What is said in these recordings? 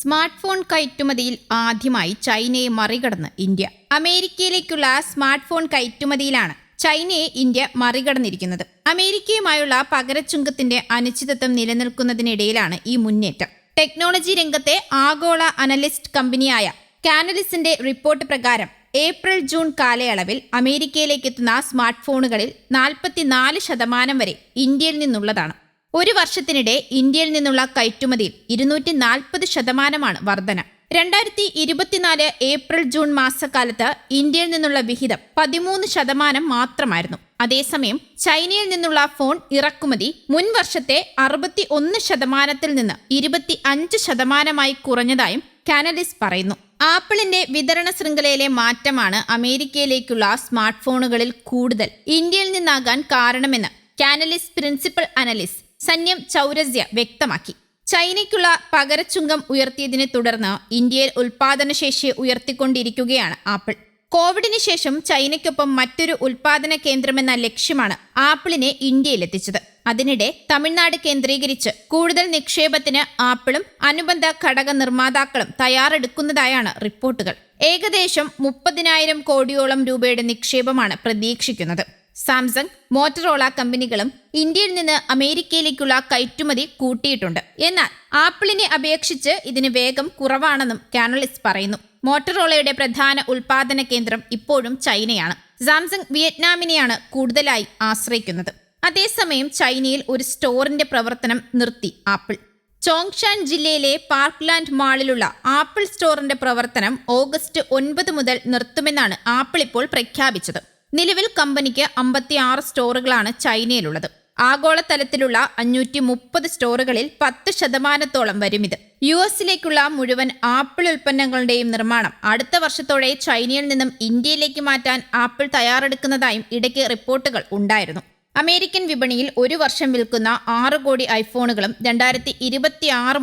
Smart phone കയറ്റുമതിയിൽ ആദ്യമായി ചൈനയെ മറികടന്ന് ഇന്ത്യ. അമേരിക്കയിലേക്കുള്ള സ്മാർട്ട് ഫോൺ കയറ്റുമതിയിലാണ് ചൈനയെ ഇന്ത്യ മറികടന്നിരിക്കുന്നത്. അമേരിക്കയുമായുള്ള പകരച്ചുങ്കത്തിന്റെ അനിശ്ചിതത്വം നിലനിൽക്കുന്നതിനിടയിലാണ് ഈ മുന്നേറ്റം. ടെക്നോളജി രംഗത്തെ ആഗോള അനലിസ്റ്റ് കമ്പനിയായ കാനലിസിന്റെ റിപ്പോർട്ട് പ്രകാരം ഏപ്രിൽ ജൂൺ കാലയളവിൽ അമേരിക്കയിലേക്ക് എത്തുന്ന സ്മാർട്ട് ഫോണുകളിൽ നാൽപ്പത്തിനാല് ശതമാനം വരെ ഇന്ത്യയിൽ നിന്നുള്ളതാണ്. ഒരു വർഷത്തിനിടെ ഇന്ത്യയിൽ നിന്നുള്ള കയറ്റുമതിയിൽ ഇരുന്നൂറ്റി നാൽപ്പത് ശതമാനമാണ് വർധന. രണ്ടായിരത്തി ഇരുപത്തിനാല് ഏപ്രിൽ ജൂൺ മാസക്കാലത്ത് ഇന്ത്യയിൽ നിന്നുള്ള വിഹിതം പതിമൂന്ന് ശതമാനം മാത്രമായിരുന്നു. അതേസമയം ചൈനയിൽ നിന്നുള്ള ഫോൺ ഇറക്കുമതി മുൻ വർഷത്തെ അറുപത്തി ഒന്ന് ശതമാനത്തിൽ നിന്ന് ഇരുപത്തി അഞ്ച് ശതമാനമായി കുറഞ്ഞതായും കാനലിസ് പറയുന്നു. ആപ്പിളിന്റെ വിതരണ ശൃംഖലയിലെ മാറ്റമാണ് അമേരിക്കയിലേക്കുള്ള സ്മാർട്ട് ഫോണുകളിൽ കൂടുതൽ ഇന്ത്യയിൽ നിന്നാകാൻ കാരണമെന്ന് Canalys principal analyst Sanyam Chaurasia വ്യക്തമാക്കി. ചൈനയ്ക്കുള്ള പകരച്ചുങ്കം ഉയർത്തിയതിനെ തുടർന്ന് ഇന്ത്യയിൽ ഉൽപാദനശേഷി ഉയർത്തിക്കൊണ്ടിരിക്കുകയാണ് ആപ്പിൾ. കോവിഡിന് ശേഷം ചൈനയ്ക്കൊപ്പം മറ്റൊരു ഉൽപാദന കേന്ദ്രമെന്ന ലക്ഷ്യമാണ് ആപ്പിളിനെ ഇന്ത്യയിലെത്തിച്ചത്. അതിനിടെ തമിഴ്നാട് കേന്ദ്രീകരിച്ച് കൂടുതൽ നിക്ഷേപത്തിന് ആപ്പിളും അനുബന്ധ ഘടക നിർമ്മാതാക്കളും തയ്യാറെടുക്കുന്നതായാണ് റിപ്പോർട്ടുകൾ. ഏകദേശം മുപ്പതിനായിരം കോടിയോളം രൂപയുടെ നിക്ഷേപമാണ് പ്രതീക്ഷിക്കുന്നത്. സാംസങ് മോട്ടറോള കമ്പനികളും ഇന്ത്യയിൽ നിന്ന് അമേരിക്കയിലേക്കുള്ള കയറ്റുമതി കൂട്ടിയിട്ടുണ്ട്. എന്നാൽ ആപ്പിളിനെ അപേക്ഷിച്ച് ഇതിന് വേഗം കുറവാണെന്നും കാനലിസ്റ്റ് പറയുന്നു. മോട്ടറോളയുടെ പ്രധാന ഉൽപാദന കേന്ദ്രം ഇപ്പോഴും ചൈനയാണ്. സാംസങ് വിയറ്റ്നാമിനെയാണ് കൂടുതലായി ആശ്രയിക്കുന്നത്. അതേസമയം ചൈനയിൽ ഒരു സ്റ്റോറിന്റെ പ്രവർത്തനം നിർത്തി ആപ്പിൾ. ചോങ്ഷാൻ ജില്ലയിലെ പാർക്ക്ലാൻഡ് മാളിലുള്ള ആപ്പിൾ സ്റ്റോറിന്റെ പ്രവർത്തനം ഓഗസ്റ്റ് ഒൻപത് മുതൽ നിർത്തുമെന്നാണ് ആപ്പിൾ ഇപ്പോൾ പ്രഖ്യാപിച്ചത്. നിലവിൽ കമ്പനിക്ക് അമ്പത്തിയാറ് സ്റ്റോറുകളാണ് ചൈനയിലുള്ളത്. ആഗോളതലത്തിലുള്ള അഞ്ഞൂറ്റി മുപ്പത് സ്റ്റോറുകളിൽ പത്ത് ശതമാനത്തോളം വരും ഇത്. യു എസിലേക്കുള്ള മുഴുവൻ ആപ്പിൾ ഉൽപ്പന്നങ്ങളുടെയും നിർമ്മാണം അടുത്ത വർഷത്തോടെ ചൈനയിൽ നിന്നും ഇന്ത്യയിലേക്ക് മാറ്റാൻ ആപ്പിൾ തയ്യാറെടുക്കുന്നതായും ഇടയ്ക്ക് റിപ്പോർട്ടുകൾ ഉണ്ടായിരുന്നു. അമേരിക്കൻ വിപണിയിൽ ഒരു വർഷം വിൽക്കുന്ന ആറ് കോടി ഐഫോണുകളും രണ്ടായിരത്തി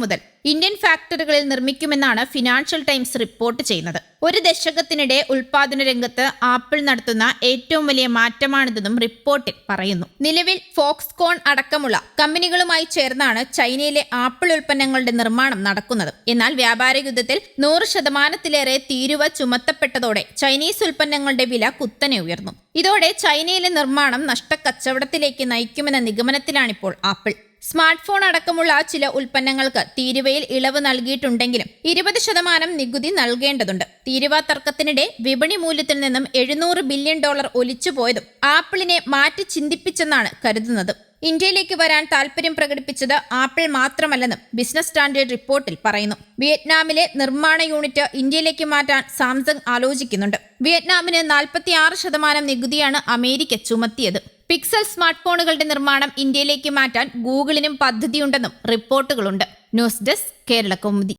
മുതൽ ഇന്ത്യൻ ഫാക്ടറികളിൽ നിർമ്മിക്കുമെന്നാണ് ഫിനാൻഷ്യൽ ടൈംസ് റിപ്പോർട്ട് ചെയ്യുന്നത്. ഒരു ദശകത്തിനിടെ ഉൽപാദന രംഗത്ത് ആപ്പിൾ നടത്തുന്ന ഏറ്റവും വലിയ മാറ്റമാണിതെന്നും റിപ്പോർട്ടിൽ പറയുന്നു. നിലവിൽ ഫോക്സ്കോൺ അടക്കമുള്ള കമ്പനികളുമായി ചേർന്നാണ് ചൈനയിലെ ആപ്പിൾ ഉൽപ്പന്നങ്ങളുടെ നിർമ്മാണം നടക്കുന്നത്. എന്നാൽ വ്യാപാര യുദ്ധത്തിൽ നൂറ് ശതമാനത്തിലേറെ തീരുവ ചുമത്തപ്പെട്ടതോടെ ചൈനീസ് ഉൽപ്പന്നങ്ങളുടെ വില കുത്തനെ ഉയർന്നു. ഇതോടെ ചൈനയിലെ നിർമ്മാണം നഷ്ടക്കച്ചവടത്തിലേക്ക് നയിക്കുമെന്ന നിഗമനത്തിലാണിപ്പോൾ ആപ്പിൾ. സ്മാർട്ട് ഫോൺ അടക്കമുള്ള ചില ഉൽപ്പന്നങ്ങൾക്ക് തീരുവയിൽ ഇളവ് നൽകിയിട്ടുണ്ടെങ്കിലും ഇരുപത് ശതമാനം നികുതി നൽകേണ്ടതുണ്ട്. തീരുവ തർക്കത്തിനിടെ വിപണി മൂല്യത്തിൽ നിന്നും എഴുന്നൂറ് ബില്യൺ ഡോളർ ഒലിച്ചുപോയതും ആപ്പിളിനെ മാറ്റി ചിന്തിപ്പിച്ചെന്നാണ് കരുതുന്നത്. ഇന്ത്യയിലേക്ക് വരാൻ താൽപര്യം പ്രകടിപ്പിച്ചത് ആപ്പിൾ മാത്രമല്ലെന്നും ബിസിനസ് സ്റ്റാൻഡേർഡ് റിപ്പോർട്ടിൽ പറയുന്നു. വിയറ്റ്നാമിലെ നിർമ്മാണ യൂണിറ്റ് ഇന്ത്യയിലേക്ക് മാറ്റാൻ സാംസങ് ആലോചിക്കുന്നുണ്ട്. വിയറ്റ്നാമിന് നാൽപ്പത്തിയാറ് ശതമാനം നികുതിയാണ് അമേരിക്ക ചുമത്തിയത്. പിക്സൽ സ്മാർട്ട് ഫോണുകളുടെ നിർമ്മാണം ഇന്ത്യയിലേക്ക് മാറ്റാൻ ഗൂഗിളിനും പദ്ധതിയുണ്ടെന്നും റിപ്പോർട്ടുകളുണ്ട്. News desk Kerala Kaumudi.